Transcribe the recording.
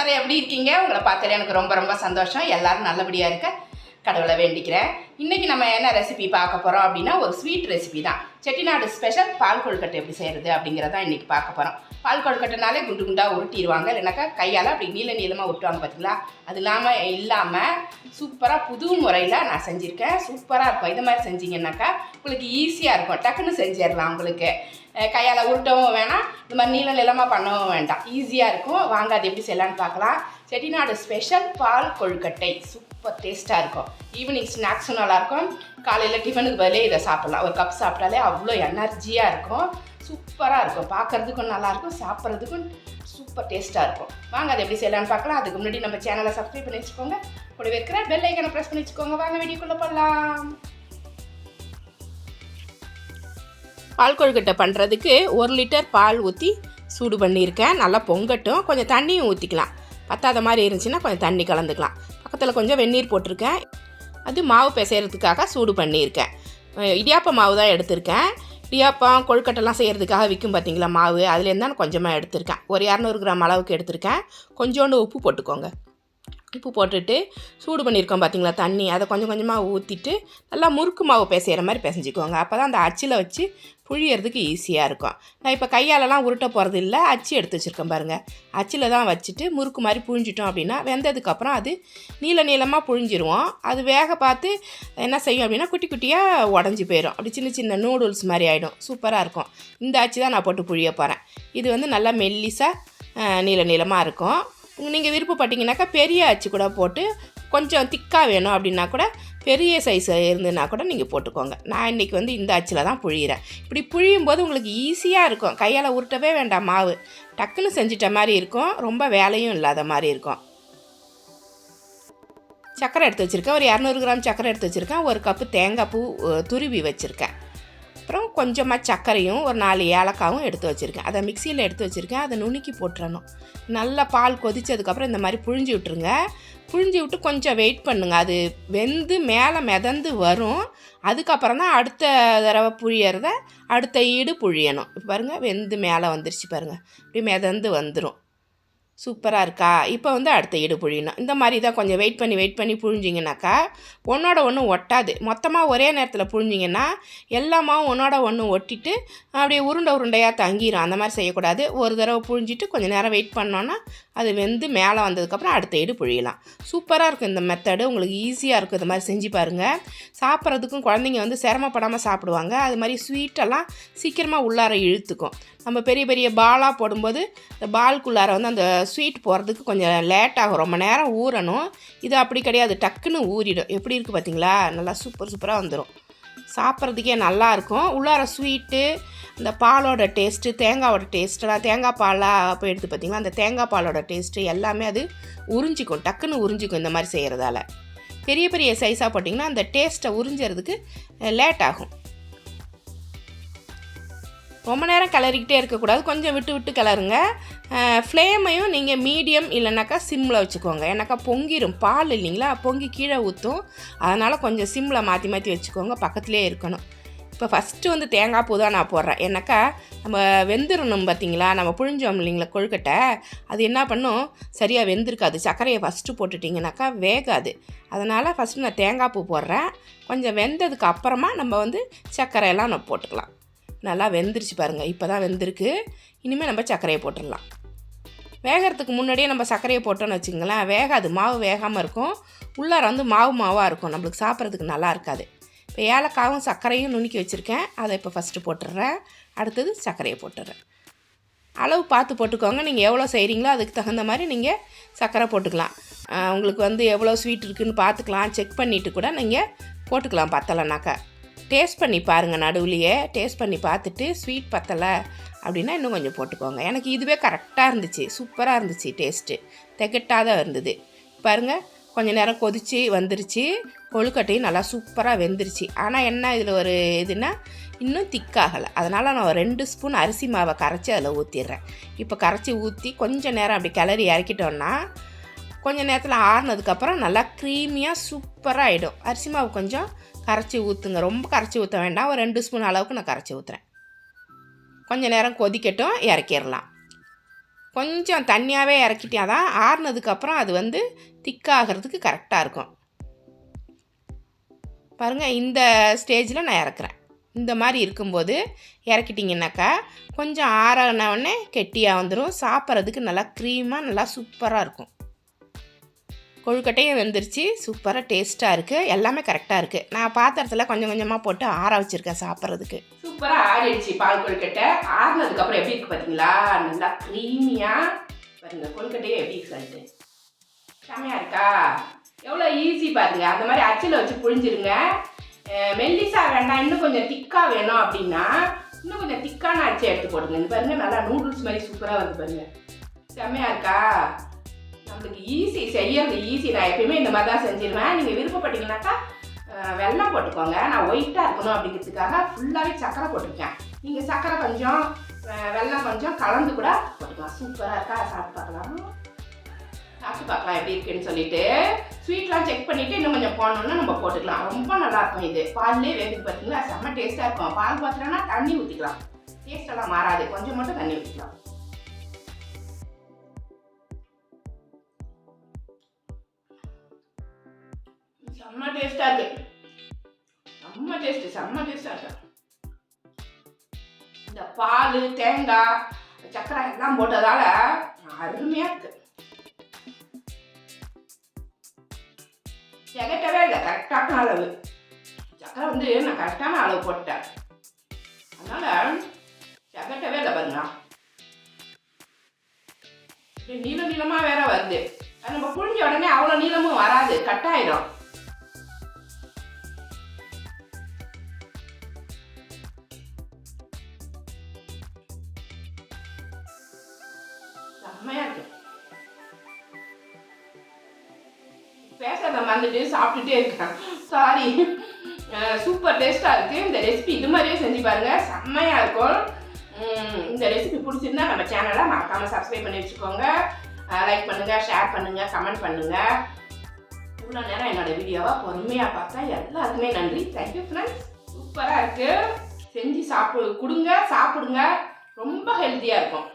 எல்லாரும் எப்படி இருக்கீங்க? உங்களை பார்த்ததுல எனக்கு ரொம்ப ரொம்ப சந்தோஷம். எல்லாரும் நல்லபடியாக இருக்க. கடவுளை வேண்டிக்கிறேன். இன்றைக்கி நம்ம என்ன ரெசிபி பார்க்க போகிறோம் அப்படின்னா ஒரு ஸ்வீட் ரெசிபி தான். செட்டிநாடு ஸ்பெஷல் பால் கொழுக்கட்டை எப்படி செய்கிறது அப்படிங்கிறதான் இன்றைக்கி பார்க்க போகிறோம் பால் கொழுக்கட்டைனாலே குண்டு குண்டாக உருட்டிடுவாங்க இல்லைனாக்கா கையால் அப்படி நீள நீளமாக விட்டுவாங்க பார்த்தீங்களா அது இல்லாமல் இல்லாமல் சூப்பராக புது முறையில் நான் செஞ்சுருக்கேன். சூப்பராக இருக்கும். இது மாதிரி செஞ்சீங்கன்னாக்கா உங்களுக்கு ஈஸியாக இருக்கும். டக்குன்னு செஞ்சிடலாம் உங்களுக்கு. கையால் உருட்டவும் வேணாம். இந்த மாதிரி நீள நிலமாக பண்ணவும் வேண்டாம். ஈஸியாக இருக்கும். வாங்க அது எப்படி செய்யலான்னு பார்க்கலாம். செட்டிநாடு ஸ்பெஷல் பால் கொழுக்கட்டை. சூப்பர் டேஸ்ட்டாக இருக்கும். ஈவினிங் ஸ்நாக்ஸும் நல்லாயிருக்கும். காலையில் டிஃபனுக்கு பதிலே இதை சாப்பிட்லாம். ஒரு கப் சாப்பிட்டாலே அவ்வளோ எனர்ஜியாக இருக்கும். சூப்பராக இருக்கும். பார்க்குறதுக்கும் நல்லாயிருக்கும். சாப்பிட்றதுக்கும் சூப்பர் டேஸ்ட்டாக இருக்கும். வாங்க அதை எப்படி செய்யலாம்னு பார்க்கலாம். அதுக்கு முன்னாடி நம்ம சேனலை சப்ஸ்கிரைப் பண்ணி வச்சுக்கோங்க. கூட வைக்கிற பெல் ஐக்கனை ப்ரெஸ் பண்ணி வச்சுக்கோங்க. வாங்க வீடியோக்குள்ளே போடலாம் பால் கொழுக்கட்டை பண்ணுறதுக்கு ஒரு லிட்டர் பால் ஊற்றி சூடு பண்ணியிருக்கேன். நல்லா பொங்கட்டும். கொஞ்சம் தண்ணியும் ஊற்றிக்கலாம் பத்தாத மாதிரி இருந்துச்சுன்னா கொஞ்சம் தண்ணி கலந்துக்கலாம். பக்கத்தில் கொஞ்சம் வெந்நீர் போட்டிருக்கேன். அது மாவு பிசைகிறதுக்காக சூடு பண்ணியிருக்கேன். இடியாப்ப மாவு தான் எடுத்திருக்கேன். இடியாப்பம் கொழுக்கட்டைலாம் செய்கிறதுக்காக விற்கும் பார்த்தீங்களா மாவு? அதுலேருந்து தான் கொஞ்சமாக எடுத்திருக்கேன். ஒரு இரநூறு கிராம் அளவுக்கு எடுத்திருக்கேன். கொஞ்சோண்டு உப்பு போட்டுக்கோங்க. உப்பு போட்டுட்டு சூடு பண்ணியிருக்கோம் பார்த்தீங்களா தண்ணி. அதை கொஞ்சம் கொஞ்சமாக ஊற்றிட்டு நல்லா முறுக்கு மாவு பிசைகிற மாதிரி பிசைஞ்சிக்கோங்க. அப்போ தான் அந்த அச்சில் வச்சு புழியறதுக்கு ஈஸியாக இருக்கும். நான் இப்போ கையாலலாம் உருட்ட போகிறது இல்லை அச்சு எடுத்து வச்சுருக்கேன் பாருங்கள் அச்சில் தான் வச்சுட்டு முறுக்கு மாதிரி புழிஞ்சிட்டோம் அப்படின்னா வெந்ததுக்கப்புறம் அது நீள நீளமாக புழிஞ்சிருவோம். அது வேக பார்த்து என்ன செய்யும் அப்படின்னா குட்டி குட்டியாக உடஞ்சி போயிடும் அப்படி சின்ன சின்ன நூடுல்ஸ் மாதிரி ஆகிடும் சூப்பராக இருக்கும். இந்த அச்சு தான் நான் போட்டு புழிய போகிறேன் இது வந்து நல்லா மெல்லிசாக நீள நீளமாக இருக்கும். நீங்கள் விருப்பப்பட்டீங்கன்னாக்கா பெரிய அச்சு கூட போட்டு கொஞ்சம் திக்காக வேணும் அப்படின்னா கூட பெரிய சைஸ் இருந்ததுன்னா கூட நீங்கள் போட்டுக்கோங்க. நான் இன்றைக்கி வந்து இந்த அச்சில் தான் புழியிறேன். இப்படி புழியும் போது உங்களுக்கு ஈஸியாக இருக்கும். கையால் உருட்டவே வேண்டாம் மாவு. டக்குன்னு செஞ்சிட்ட மாதிரி இருக்கும். ரொம்ப வேலையும் இல்லாத மாதிரி இருக்கும். சக்கரை எடுத்து வச்சுருக்கேன். ஒரு இரநூறு கிராம் சக்கரை எடுத்து வச்சுருக்கேன். ஒரு கப்பு தேங்காய் பூ துருவி வச்சுருக்கேன். அப்புறம் கொஞ்சமாக சர்க்கரையும் ஒரு நாலு ஏலக்காவும் எடுத்து வச்சுருக்கேன். அதை மிக்சியில் எடுத்து வச்சுருக்கேன். அதை நுணுக்கி போட்டுறணும். நல்லா பால் கொதிச்சதுக்கப்புறம் இந்த மாதிரி புழிஞ்சு விட்டுருங்க. புழிஞ்சு விட்டு கொஞ்சம் வெயிட் பண்ணுங்க. அது வெந்து மேலே மிதந்து வரும். அதுக்கப்புறம் தான் அடுத்த தடவை புழியறத அடுத்த ஈடு புழியணும். இப்போ பாருங்கள் வெந்து மேலே வந்துருச்சு பாருங்கள் இப்படி மிதந்து வந்துடும் சூப்பராக இருக்கா? இப்போ வந்து அடுத்த ஈடு புழியணும். இந்த மாதிரி தான் கொஞ்சம் வெயிட் பண்ணி வெயிட் பண்ணி புழிஞ்சிங்கனாக்கா ஒன்றோட ஒன்று ஒட்டாது. மொத்தமாக ஒரே நேரத்தில் புழிஞ்சிங்கன்னா எல்லாமே ஒன்றோட ஒன்று ஒட்டிட்டு அப்படியே உருண்டை உருண்டையாக தங்கிடும் அந்த மாதிரி செய்யக்கூடாது. ஒரு தடவை புழிஞ்சிட்டு கொஞ்சம் நேரம் வெயிட் பண்ணோன்னா அது வெந்து மேலே வந்ததுக்கப்புறம் அடுத்த ஈடு புழியலாம். சூப்பராக இருக்கும் இந்த மெத்தடு உங்களுக்கு ஈஸியாக இருக்கும் இந்த மாதிரி செஞ்சு பாருங்கள் சாப்பிட்றதுக்கும் குழந்தைங்க வந்து சிரமப்படாமல் சாப்பிடுவாங்க. அது மாதிரி ஸ்வீட்டெல்லாம் சீக்கிரமாக உள்ளார இழுத்துக்கும். நம்ம பெரிய பெரிய பாலாக போடும்போது இந்த பால்குள்ளார வந்து அந்த ஸ்வீட் போகிறதுக்கு கொஞ்சம் லேட் ஆகும். ரொம்ப நேரம் ஊறணும். இது அப்படி கிடையாது. டக்குன்னு ஊறிடும். எப்படி இருக்குது பார்த்தீங்களா நல்லா சூப்பர் சூப்பராக வந்துடும் சாப்பிட்றதுக்கே நல்லாயிருக்கும் உள்ளார ஸ்வீட்டு இந்த பாலோட டேஸ்ட்டு தேங்காவோட டேஸ்ட்டெல்லாம் தேங்காய் பாலாக போய் எடுத்து பார்த்தீங்கன்னா அந்த தேங்காய் பாலோட டேஸ்ட்டு எல்லாமே அது உறிஞ்சிக்கும். டக்குன்னு உறிஞ்சிக்கும் இந்த மாதிரி செய்கிறதால பெரிய பெரிய சைஸாக போட்டிங்கன்னா அந்த டேஸ்ட்டை உறிஞ்சிறதுக்கு லேட் ஆகும். ரொம்ப நேரம் கிளறிக்கிட்டே இருக்கக்கூடாது. கொஞ்சம் விட்டு விட்டு கிளறுங்க. ஃப்ளேமையும் நீங்கள் மீடியம் இல்லைனாக்கா சிம்மில் வச்சுக்கோங்க. ஏன்னாக்கா பொங்கிடும் பால் இல்லைங்களா? பொங்கி கீழே ஊற்றும் அதனால் கொஞ்சம் சிம்மில் மாற்றி மாற்றி வச்சுக்கோங்க. பக்கத்துலேயே இருக்கணும். இப்போ ஃபஸ்ட்டு வந்து தேங்காய் பூ தான் நான் போடுறேன். ஏன்னாக்கா நம்ம வெந்துடணும் பார்த்தீங்களா நம்ம புழிஞ்சோம் இல்லைங்களா கொழுக்கட்டை? அது என்ன பண்ணும்? சரியாக வெந்திருக்காது. சர்க்கரையை ஃபஸ்ட்டு போட்டுட்டிங்கனாக்கா வேகாது. அதனால் ஃபஸ்ட்டு நான் தேங்காய் பூ போடுறேன். கொஞ்சம் வெந்ததுக்கு அப்புறமா நம்ம வந்து சர்க்கரையெல்லாம் நம்ம போட்டுக்கலாம். நல்லா வெந்துருச்சு பாருங்கள் இப்போ தான் வெந்திருக்கு. இனிமேல் நம்ம சர்க்கரையை போட்டுடலாம். வேகிறதுக்கு முன்னாடியே நம்ம சர்க்கரையை போட்டோன்னு வச்சுங்களேன் வேகாது. மாவு வேகாமல் இருக்கும். உள்ளார வந்து மாவு மாவாக இருக்கும். நம்மளுக்கு சாப்பிட்றதுக்கு நல்லா இருக்காது. இப்போ ஏலக்காவும் சர்க்கரையும் நுணுக்கி வச்சுருக்கேன். அதை இப்போ ஃபஸ்ட்டு போட்டுடுறேன். அடுத்தது சர்க்கரையை போட்டுடுறேன். அளவு பார்த்து போட்டுக்கோங்க. நீங்கள் எவ்வளோ செய்கிறீங்களோ அதுக்கு தகுந்த மாதிரி நீங்கள் சர்க்கரை போட்டுக்கலாம். உங்களுக்கு வந்து எவ்வளோ ஸ்வீட் இருக்குன்னு பார்த்துக்கலாம். செக் பண்ணிவிட்டு கூட நீங்கள் போட்டுக்கலாம் பத்தலைனாக்கா. டேஸ்ட் பண்ணி பாருங்கள் நடுவுலையே. டேஸ்ட் பண்ணி பார்த்துட்டு ஸ்வீட் பத்தலை அப்படின்னா இன்னும் கொஞ்சம் போட்டுக்கோங்க. எனக்கு இதுவே கரெக்டாக இருந்துச்சு. சூப்பராக இருந்துச்சு டேஸ்ட்டு. திகட்டாத இருந்தது. பாருங்கள் கொஞ்ச நேரம் கொதித்து வந்துருச்சு. கொழுக்கட்டையும் நல்லா சூப்பராக வெந்துருச்சு. ஆனால் என்ன இதில் ஒரு இதுனா இன்னும் திக்காகலை. அதனால் நான் ஒரு ரெண்டு ஸ்பூன் அரிசி மாவை கரைச்சி அதில் ஊற்றிடுறேன் இப்போ கரைச்சி ஊற்றி கொஞ்சம் நேரம் அப்படி கிளறி இறக்கிட்டோன்னா கொஞ்சம் நேரத்தில் ஆறுனதுக்கப்புறம் நல்லா க்ரீமியாக சூப்பராக ஆகிடும் அரிசி மாவு கொஞ்சம் கரைச்சி ஊற்றுங்க ரொம்ப கரைச்சி ஊற்ற வேண்டாம். ஒரு ரெண்டு ஸ்பூன் அளவுக்கு நான் கரைச்சி ஊற்றுறேன் கொஞ்சம் நேரம் கொதிக்கட்டும் இறக்கிடலாம். கொஞ்சம் தண்ணியாகவே இறக்கிட்டா தான் ஆறுனதுக்கப்புறம் அது வந்து திக்காகிறதுக்கு கரெக்டாக இருக்கும். பாருங்கள் இந்த ஸ்டேஜில் நான் இறக்குறேன். இந்த மாதிரி இருக்கும்போது இறக்கிட்டிங்கனாக்கா கொஞ்சம் ஆறினவுடனே கெட்டியாக வந்துடும் சாப்பிட்றதுக்கு நல்லா க்ரீமாக நல்லா சூப்பராக இருக்கும். கொழுக்கட்டையும் வெந்துருச்சு. சூப்பராக டேஸ்ட்டாக இருக்குது எல்லாமே கரெக்டாக இருக்குது நான் பாத்திரத்தில் கொஞ்சம் கொஞ்சமாக போட்டு ஆற வச்சுருக்கேன் சாப்பிட்றதுக்கு. சூப்பராக ஆறிடுச்சு பால் கொழுக்கட்டை. ஆறுனதுக்கப்புறம் எப்படி இருக்குது பார்த்தீங்களா நல்லா க்ரீமியாக பாருங்க கொழுக்கட்டையே எப்படி சொல்லிட்டு. செம்மையாக இருக்கா? எவ்வளோ ஈஸி பாருங்க. அந்த மாதிரி அச்சில் வச்சு புழிஞ்சிருங்க. மெல்லிசா வேண்டாம். இன்னும் கொஞ்சம் திக்காக வேணும் அப்படின்னா இன்னும் கொஞ்சம் திக்கான அச்சை எடுத்து போடுங்க. இந்த பாருங்க நல்லா நூடுல்ஸ் மாதிரி சூப்பராக வந்து பாருங்க. செம்மையா இருக்கா? நம்மளுக்கு ஈஸி செய்யறது ஈஸி நான் எப்பயுமே இந்த மாதிரி தான் செஞ்சிருவேன். நீங்கள் விருப்பப்பட்டீங்கன்னாக்கா வெள்ளம் போட்டுக்கோங்க. நான் ஒயிட்டாக இருக்கணும் அப்படிங்கிறதுக்காக ஃபுல்லாகவே சக்கரை போட்டிருக்கேன். நீங்கள் சக்கரை கொஞ்சம் வெள்ளம் கொஞ்சம் கலந்து கூட போட்டுக்கலாம். சூப்பராக இருக்கா? சாப்பிட்டு பார்க்கலாம். சாப்பிட்டு பார்க்கலாம் எப்படி இருக்குன்னு சொல்லிட்டு. ஸ்வீட்லாம் செக் பண்ணிவிட்டு இன்னும் கொஞ்சம் போனோம்னா நம்ம போட்டுக்கலாம். ரொம்ப நல்லா இருக்கும் இது. பால்லே வேகுது பார்த்தீங்களா செம்ம டேஸ்ட்டாக இருக்கும். பால் பாத்திரம்னா தண்ணி ஊற்றிக்கலாம் டேஸ்ட் எல்லாம் மாறாது. கொஞ்சம் மட்டும் தண்ணி ஊற்றிக்கலாம் செம்ம டேஸ்ட்டாக இருக்கு. செம்ம டேஸ்ட் செம்ம டேஸ்ட்டாக இருக்கு. இந்த பால் தேங்காய் சக்கரை எல்லாம் போட்டதால அருமையாக இருக்கு. திகட்டவே இல்லை கரெக்டான அளவு. சக்கரை வந்து நான் கரெக்டான அளவு போட்டேன். அதனால திகட்டவே இல்லை பாருங்க. நீளம் நீளமாக வேற வருது. நம்ம புழிஞ்ச உடனே அவ்வளோ நீளமும் வராது. கட்டாயிடும் பேசாத மறந்துட்டு சாப்பிட்டுட்டே இருக்கேன். சாரி சூப்பர் டேஸ்ட்டாக இருக்குது இந்த ரெசிபி இது மாதிரியே செஞ்சு பாருங்கள் செம்மையாக இருக்கும். இந்த ரெசிபி பிடிச்சிருந்தா நம்ம சேனலை மறக்காமல் சப்ஸ்கிரைப் பண்ணி வச்சுக்கோங்க. லைக் பண்ணுங்கள் ஷேர் பண்ணுங்கள் கமெண்ட் பண்ணுங்கள் இவ்வளோ நேரம் என்னோடய வீடியோவை பொறுமையாக பார்த்தா எல்லாருக்குமே நன்றி. தேங்க்யூ ஃப்ரெண்ட்ஸ் சூப்பராக இருக்குது செஞ்சு சாப்பிடு கொடுங்க சாப்பிடுங்க. ரொம்ப ஹெல்த்தியாக இருக்கும்.